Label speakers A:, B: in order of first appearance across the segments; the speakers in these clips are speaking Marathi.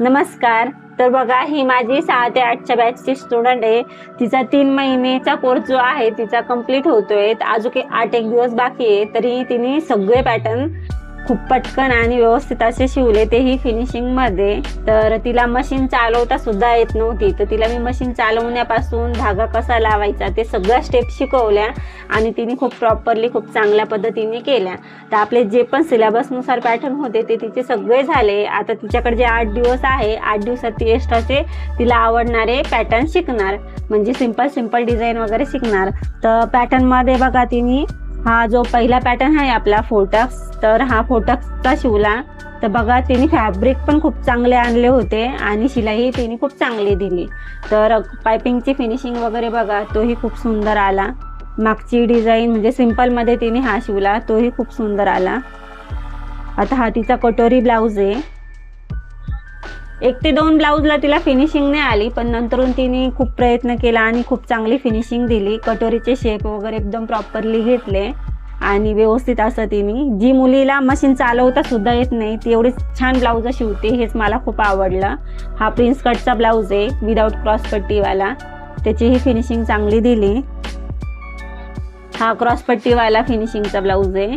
A: नमस्कार. तर बघा ही माझी सहा ते आठच्या बॅचची स्टुडंट आहे. तिचा तीन महिनेचा कोर्स जो आहे तिचा कंप्लीट होतोय. अजून आठ एक दिवस बाकी आहे तरी तिने सगळे पॅटर्न खूप पटकन आणि व्यवस्थित असे शिवले. तेही फिनिशिंगमध्ये तर तिला मशीन चालवता सुद्धा येत नव्हती. तर तिला मी मशीन चालवण्यापासून धागा कसा लावायचा ते सगळ्या स्टेप शिकवल्या आणि तिने खूप प्रॉपरली खूप चांगल्या पद्धतीने केल्या. तर आपले जे पण सिलेबसनुसार पॅटर्न होते ते तिचे सगळे झाले. आता तिच्याकडे जे आठ दिवस आहे आठ दिवसात ती एक्स्ट्राचे तिला आवडणारे पॅटर्न शिकणार. म्हणजे सिंपल सिंपल डिझाईन वगैरे शिकणार. तर पॅटर्नमध्ये बघा तिने हा जो पहिला पॅटर्न आहे आपला फोटक्स तर हा फोटक्सचा शिवला. तर बघा तिने फॅब्रिक पण खूप चांगले आणले होते आणि शिलाई तिने खूप चांगली दिली. तर पायपिंगची फिनिशिंग वगैरे बघा तोही खूप सुंदर आला. मागची डिझाईन म्हणजे सिम्पलमध्ये तिने हा शिवला तोही खूप सुंदर आला. आता हा तिचा कटोरी ब्लाऊज आहे. एक ते दोन ब्लाऊजला तिला फिनिशिंग नाही आली पण नंतरून तिने खूप प्रयत्न केला आणि खूप चांगली फिनिशिंग दिली. कटोरीचे शेप वगैरे एकदम प्रॉपरली घेतले आणि व्यवस्थित असं तिने जी मुलीला मशीन चालवता सुद्धा येत नाही ती एवढी छान ब्लाऊज शिवते हेच मला खूप आवडलं. हा प्रिन्स कटचा ब्लाऊज आहे विदाऊट क्रॉस पट्टीवाला. त्याचीही फिनिशिंग चांगली दिली. हा क्रॉस पट्टीवाला फिनिशिंगचा ब्लाऊज आहे.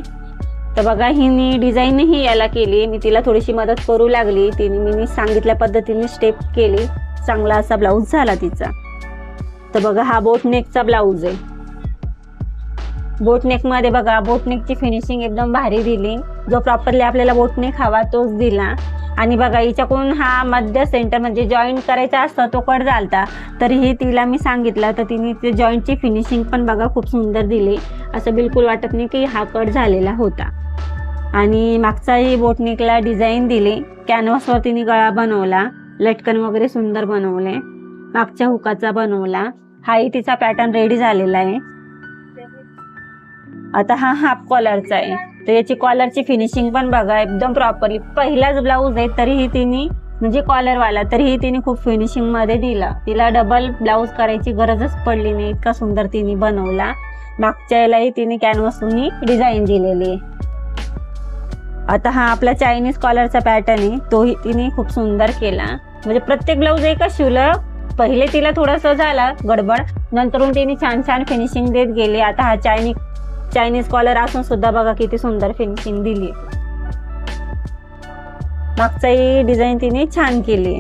A: तर बघा हिनी डिझाईनही याला केली. मी तिला थोडीशी मदत करू लागली. तिने मी सांगितल्या पद्धतीने स्टेप केली. चांगला असा ब्लाऊज झाला तिचा. तर बघा हा बोटनेकचा ब्लाऊज आहे. बोटनेकमध्ये बघा बोटनेकची फिनिशिंग एकदम भारी दिली. जो प्रॉपरली आपल्याला बोटनेक हवा तोच दिला. आणि बघा हिच्याकडून हा मध्य सेंटर म्हणजे जॉईंट करायचा असता तो कट झालता. तरीही तिला मी सांगितलं तर तिने ते जॉईंटची फिनिशिंग पण बघा खूप सुंदर दिली. असं बिलकुल वाटत नाही की हा कट झालेला होता. आणि मागचाही बोटनिकला डिझाईन दिली. कॅनव्हासवर तिने गळा बनवला. लटकन वगैरे सुंदर बनवले. मागच्या हुकाचा बनवला. हाही तिचा पॅटर्न रेडी झालेला आहे. आता हा हाफ कॉलरचा आहे. तर याची कॉलरची फिनिशिंग पण बघा एकदम प्रॉपरली पहिलाच ब्लाऊज आहे तरीही तिने म्हणजे कॉलरवाला तरीही तिने खूप फिनिशिंगमध्ये दिला. तिला डबल ब्लाऊज करायची गरजच पडली नाही इतका सुंदर तिने बनवला. मागच्या यालाही तिने कॅनव्हासनी डिझाईन दिलेली आहे. आता हा आपला चायनीज कॉलरचा पॅटर्न आहे तोही तिने खूप सुंदर केला. म्हणजे प्रत्येक ब्लाऊज एका शिवलं? पहिले तिला थोडंसं झाला गडबड नंतरून तिने छान छान फिनिशिंग देत गेली. आता हा चायनीज चायनीज कॉलर असून सुद्धा बघा किती सुंदर फिनिशिंग दिली. मागचाही डिझाईन तिने छान केली.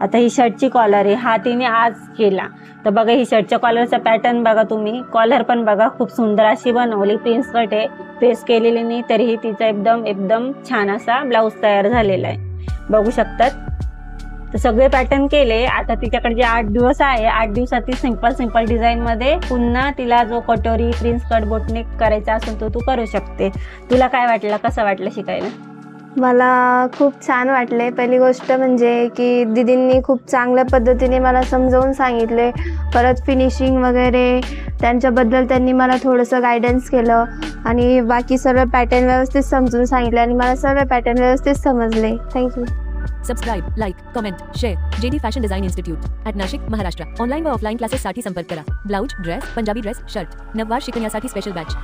A: आता ही शर्टची कॉलर आहे. हा तिने आज केला. तर बघा ही शर्टच्या कॉलरचा पॅटर्न बघा तुम्ही. कॉलर पण बघा खूप सुंदर अशी बनवली. प्रिन्स कट आहे. प्रेस केलेली नाही तरीही तिचा एकदम एकदम छान असा ब्लाऊज तयार झालेला आहे. बघू शकतात? तर सगळे पॅटर्न केले. आता तिच्याकडे जे आठ दिवस आहे आठ दिवसात ती सिंपल सिंपल डिझाईनमध्ये पुन्हा तिला जो कटोरी प्रिन्स कट बोटनेक करायचा असेल तो तू करू शकते. तुला काय वाटलं? कसं वाटलं शिकायला?
B: मला खूप छान वाटले. पहिली गोष्ट म्हणजे की दिदींनी खूप चांगल्या पद्धतीने मला समजावून सांगितले. परत फिनिशिंग वगैरे त्यांच्याबद्दल त्यांनी मला थोडंसं गायडन्स केलं आणि बाकी सर्व पॅटर्न व्यवस्थित समजून सांगितले आणि मला सर्व पॅटर्न व्यवस्थित समजले. Thank you
C: subscribe like comment share J D fashion design institute at Nashik Maharashtra online व ऑफलाईन क्लासेससाठी संपर्क करा. Blouse dress Punjabi dress shirt नववार शिकण्यासाठी स्पेशल बॅच